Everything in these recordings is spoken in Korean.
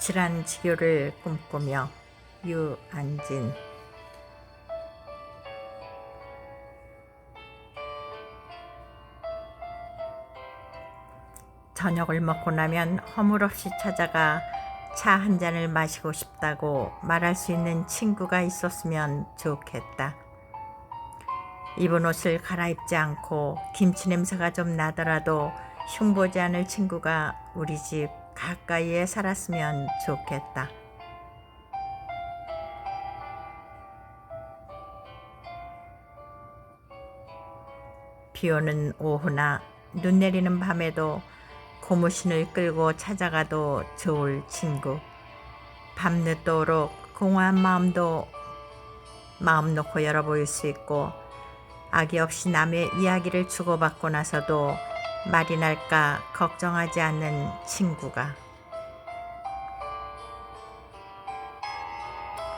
씁쓸한 지교를 꿈꾸며 유안진 저녁을 먹고 나면 허물없이 찾아가 차 한 잔을 마시고 싶다고 말할 수 있는 친구가 있었으면 좋겠다. 입은 옷을 갈아입지 않고 김치 냄새가 좀 나더라도 흉보지 않을 친구가 우리 집 가까이에 살았으면 좋겠다. 비 오는 오후나 눈 내리는 밤에도 고무신을 끌고 찾아가도 좋을 친구. 밤늦도록 공허한 마음도 마음 놓고 열어보일 수 있고 악의 없이 남의 이야기를 주고받고 나서도 말이 날까 걱정하지 않는 친구가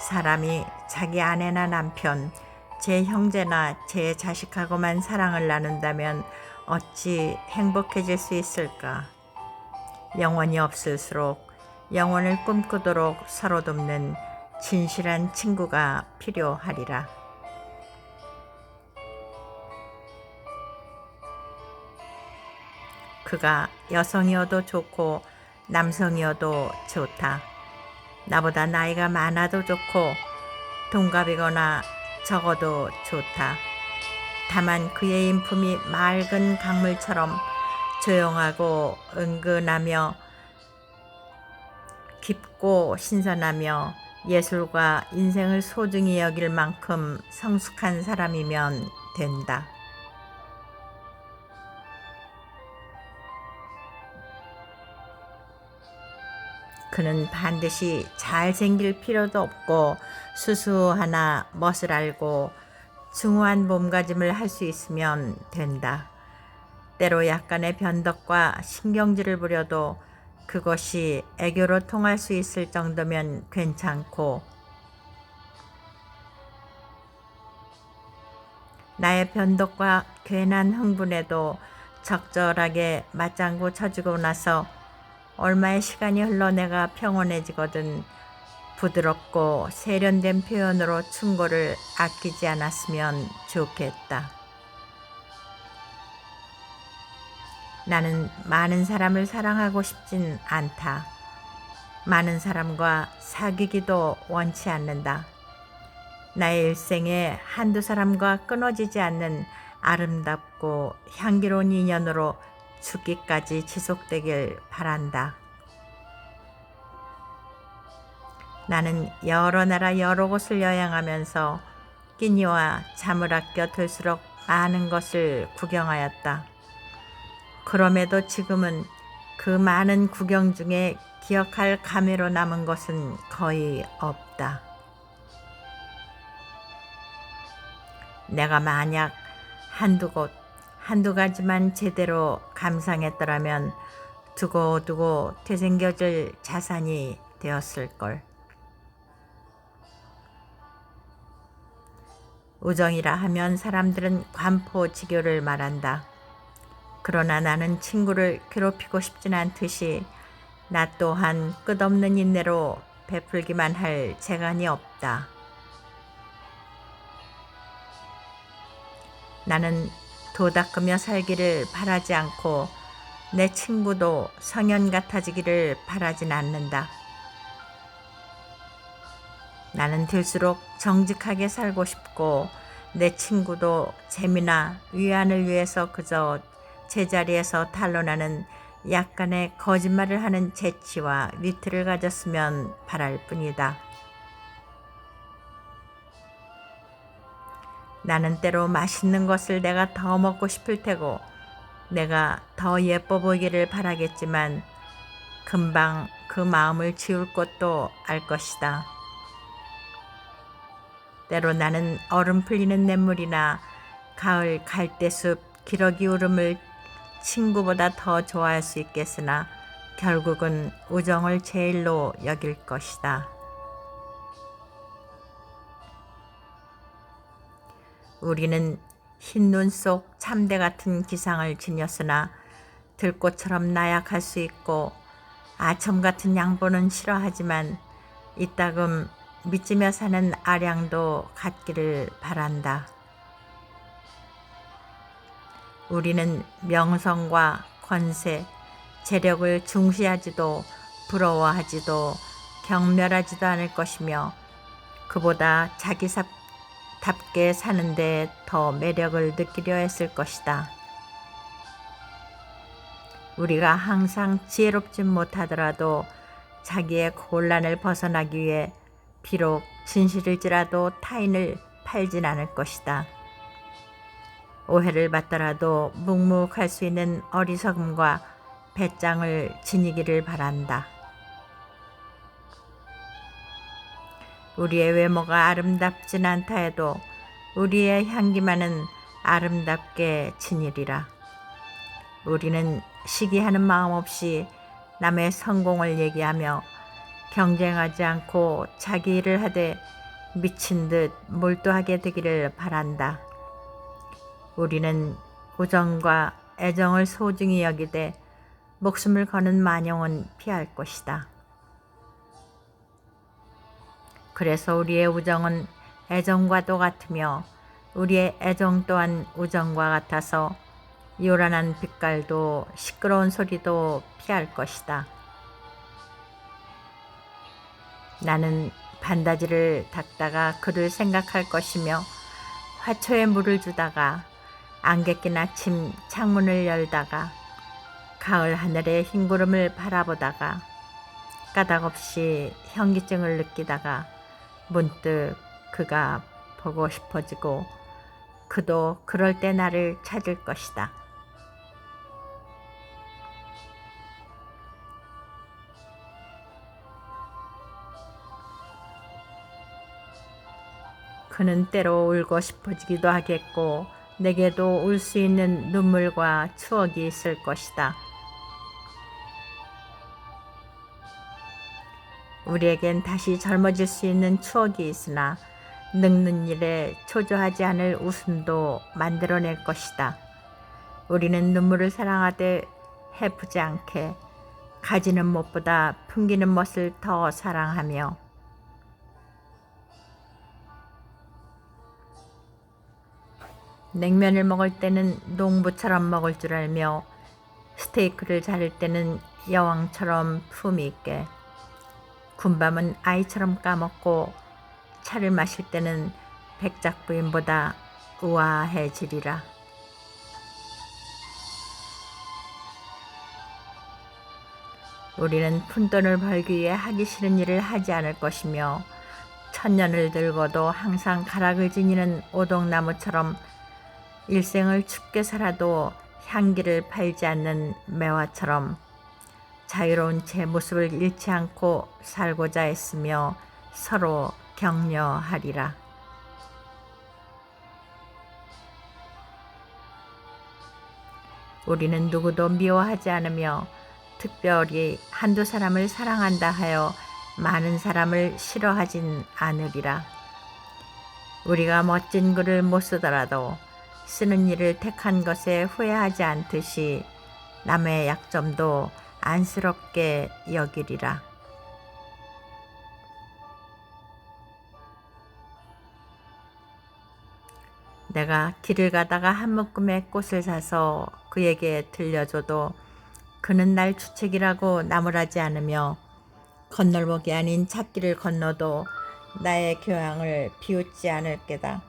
사람이 자기 아내나 남편, 제 형제나 제 자식하고만 사랑을 나눈다면 어찌 행복해질 수 있을까? 영원히 없을수록 영원을 꿈꾸도록 서로 돕는 진실한 친구가 필요하리라. 그가 여성이어도 좋고 남성이어도 좋다. 나보다 나이가 많아도 좋고 동갑이거나 적어도 좋다. 다만 그의 인품이 맑은 강물처럼 조용하고 은근하며 깊고 신선하며 예술과 인생을 소중히 여길 만큼 성숙한 사람이면 된다. 그는 반드시 잘생길 필요도 없고 수수하나 멋을 알고 중후한 몸가짐을 할 수 있으면 된다. 때로 약간의 변덕과 신경질을 부려도 그것이 애교로 통할 수 있을 정도면 괜찮고 나의 변덕과 괜한 흥분에도 적절하게 맞장구 쳐주고 나서 얼마의 시간이 흘러 내가 평온해지거든 부드럽고 세련된 표현으로 충고를 아끼지 않았으면 좋겠다. 나는 많은 사람을 사랑하고 싶진 않다. 많은 사람과 사귀기도 원치 않는다. 나의 일생에 한두 사람과 끊어지지 않는 아름답고 향기로운 인연으로 죽기까지 지속되길 바란다. 나는 여러 나라 여러 곳을 여행하면서 끼니와 잠을 아껴 들수록 많은 것을 구경하였다. 그럼에도 지금은 그 많은 구경 중에 기억할 감회로 남은 것은 거의 없다. 내가 만약 한두 곳, 한두 가지만 제대로 감상했더라면 두고두고 되새겨질 자산이 되었을걸. 우정이라 하면 사람들은 관포 지교를 말한다. 그러나 나는 친구를 괴롭히고 싶진 않듯이 나 또한 끝없는 인내로 베풀기만 할 재간이 없다. 나는 도닦으며 살기를 바라지 않고 내 친구도 성현 같아지기를 바라진 않는다. 나는 들수록 정직하게 살고 싶고 내 친구도 재미나 위안을 위해서 그저 제자리에서 탄로나는 약간의 거짓말을 하는 재치와 위트를 가졌으면 바랄 뿐이다. 나는 때로 맛있는 것을 내가 더 먹고 싶을 테고 내가 더 예뻐 보이기를 바라겠지만 금방 그 마음을 지울 것도 알 것이다. 때로 나는 얼음 풀리는 냇물이나 가을 갈대숲 기러기 울음을 친구보다 더 좋아할 수 있겠으나 결국은 우정을 제일로 여길 것이다. 우리는 흰눈 속 참대 같은 기상을 지녔으나 들꽃처럼 나약할 수 있고 아첨 같은 양보는 싫어하지만 이따금 믿으며 사는 아량도 갖기를 바란다. 우리는 명성과 권세, 재력을 중시하지도 부러워하지도 경멸하지도 않을 것이며 그보다 자기 답게 사는데 더 매력을 느끼려 했을 것이다. 우리가 항상 지혜롭지 못하더라도 자기의 곤란을 벗어나기 위해 비록 진실일지라도 타인을 팔진 않을 것이다. 오해를 받더라도 묵묵할 수 있는 어리석음과 배짱을 지니기를 바란다. 우리의 외모가 아름답진 않다 해도 우리의 향기만은 아름답게 지니리라. 우리는 시기하는 마음 없이 남의 성공을 얘기하며 경쟁하지 않고 자기 일을 하되 미친 듯 몰두하게 되기를 바란다. 우리는 우정과 애정을 소중히 여기되 목숨을 거는 만용은 피할 것이다. 그래서 우리의 우정은 애정과도 같으며 우리의 애정 또한 우정과 같아서 요란한 빛깔도 시끄러운 소리도 피할 것이다. 나는 반다지를 닦다가 그를 생각할 것이며 화초에 물을 주다가 안개 낀 아침 창문을 열다가 가을 하늘의 흰 구름을 바라보다가 까닭없이 현기증을 느끼다가 문득 그가 보고 싶어지고 그도 그럴 때 나를 찾을 것이다. 그는 때로 울고 싶어지기도 하겠고 내게도 울 수 있는 눈물과 추억이 있을 것이다. 우리에겐 다시 젊어질 수 있는 추억이 있으나 늙는 일에 초조하지 않을 웃음도 만들어낼 것이다. 우리는 눈물을 사랑하되 해프지 않게 가지는 못보다 풍기는 멋을 더 사랑하며 냉면을 먹을 때는 농부처럼 먹을 줄 알며 스테이크를 자를 때는 여왕처럼 품위 있게 군밤은 아이처럼 까먹고 차를 마실 때는 백작 부인보다 우아해지리라. 우리는 푼돈을 벌기 위해 하기 싫은 일을 하지 않을 것이며 천년을 들고도 항상 가락을 지니는 오동나무처럼 일생을 춥게 살아도 향기를 팔지 않는 매화처럼 자유로운 제 모습을 잃지 않고 살고자 했으며 서로 격려하리라. 우리는 누구도 미워하지 않으며 특별히 한두 사람을 사랑한다 하여 많은 사람을 싫어하진 않으리라. 우리가 멋진 글을 못 쓰더라도 쓰는 일을 택한 것에 후회하지 않듯이 남의 약점도 안쓰럽게 여기리라. 내가 길을 가다가 한 묶음의 꽃을 사서 그에게 들려줘도 그는 날 주책이라고 나무라지 않으며 건널목이 아닌 찾기를 건너도 나의 교양을 비웃지 않을 게다.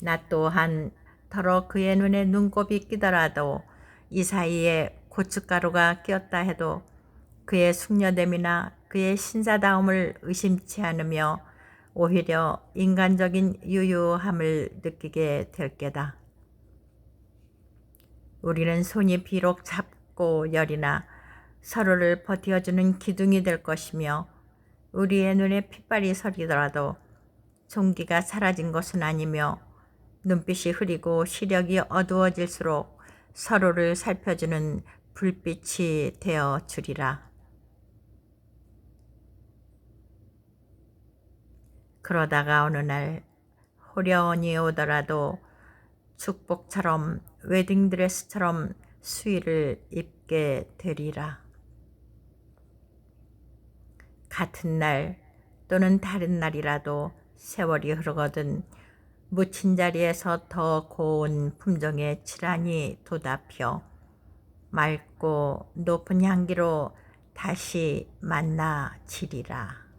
나 또한 더러 그의 눈에 눈곱이 끼더라도 이 사이에 고춧가루가 끼었다 해도 그의 숙녀됨이나 그의 신사다움을 의심치 않으며 오히려 인간적인 유유함을 느끼게 될 게다. 우리는 손이 비록 잡고 열이나 서로를 버티어주는 기둥이 될 것이며 우리의 눈에 핏발이 서리더라도 종기가 사라진 것은 아니며 눈빛이 흐리고 시력이 어두워질수록 서로를 살펴주는 불빛이 되어 주리라. 그러다가 어느 날 호련이 오더라도 축복처럼 웨딩드레스처럼 수의를 입게 되리라. 같은 날 또는 다른 날이라도 세월이 흐르거든 묻힌 자리에서 더 고운 품종의 질환이 돋아펴 맑고 높은 향기로 다시 만나 지리라.